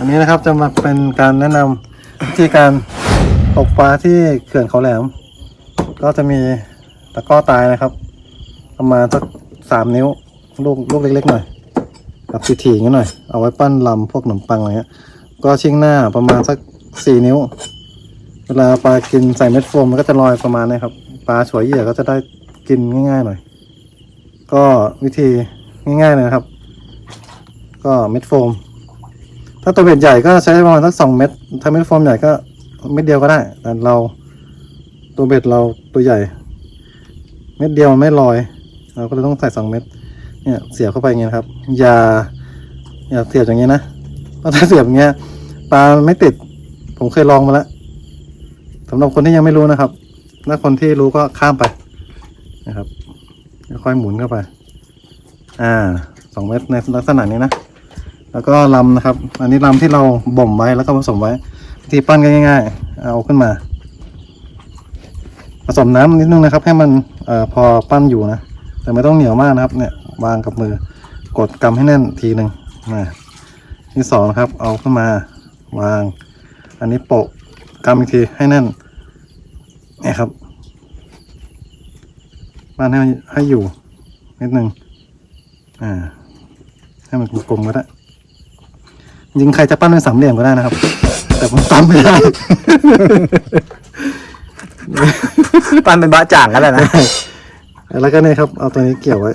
อันนี้นะครับจะมาเป็นการแนะนำวิธีการตกปลาที่เขื่อนเขาแหลม ก็จะมีตะกร้อตายนะครับ ประมาณสักสามนิ้ว ลูกลูกเล็กๆหน่อยกับถี่ๆอย่างนี้หน่อย เอาไว้ปั้นลำพวกขนมปังอะไรเงี้ยก็ชิ่งหน้าประมาณสักสี่นิ้ว เวลาปลากินใส่เม็ดโฟมมันก็จะลอยประมาณนี้ครับ ปลาฉวยเหยื่อก็จะได้กินง่ายๆหน่อย ก็วิธีง่ายๆเลยนะครับ ก็เม็ดโฟม ถ้าตัวเบ็ดใหญ่ก็ใช้ประมาณสักสองเม็ดถ้าเม็ดโฟมใหญ่ก็เม็ดเดียวก็ได้ แต่เราตัวเบ็ดเราตัวใหญ่ เม็ดเดียวมันไม่ลอย เราก็เลยต้องใส่สองเม็ดเนี่ยเสียบเข้าไปอย่างเงี้ยครับ อย่า อย่าเสียบอย่างเงี้ยนะเพราะถ้าเสียบอย่างเงี้ยปลาไม่ติด ผมเคยลองมาแล้วสำหรับคนที่ยังไม่รู้นะครับถ้าคนที่รู้ก็ข้ามไปนะครับค่อยหมุนเข้าไป อ่าสองเม็ดในลักษณะนี้นะ แล้วก็ลำนะครับ อันนี้ลำที่เราบ่มไว้แล้วก็ผสมไว้วิธีปั้นก็ง่ายๆ เอาขึ้นมา ผสมน้ำนิดนึงนะครับ ให้มันอพอปั้นอยู่นะ แต่ไม่ต้องเหนียวมากนะครับ เนี่ยวางกับมือกดกำให้แน่นทีหนึ่งมาที่สองนะครับ เอาขึ้นมาวาง อันนี้โปะกำอีกทีให้แน่นนี่ครับปั้นให้ให้อยู่นิดนึงอ่าให้มันกลมๆก็ได้ จริงๆใครจะปั้นเป็นสามเหลี่ยมก็ได้นะครับ แต่ผมปั้นไม่ได้ ปั้นเป็นบะจ่างกันแหละนะแล้วก็เนี่ยครับ เอาตัวนี้เกี่ยวไว้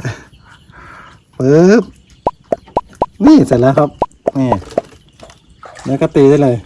ปึ๊บนี่เสร็จแล้วครับนี่แล้วก็ตีได้เลย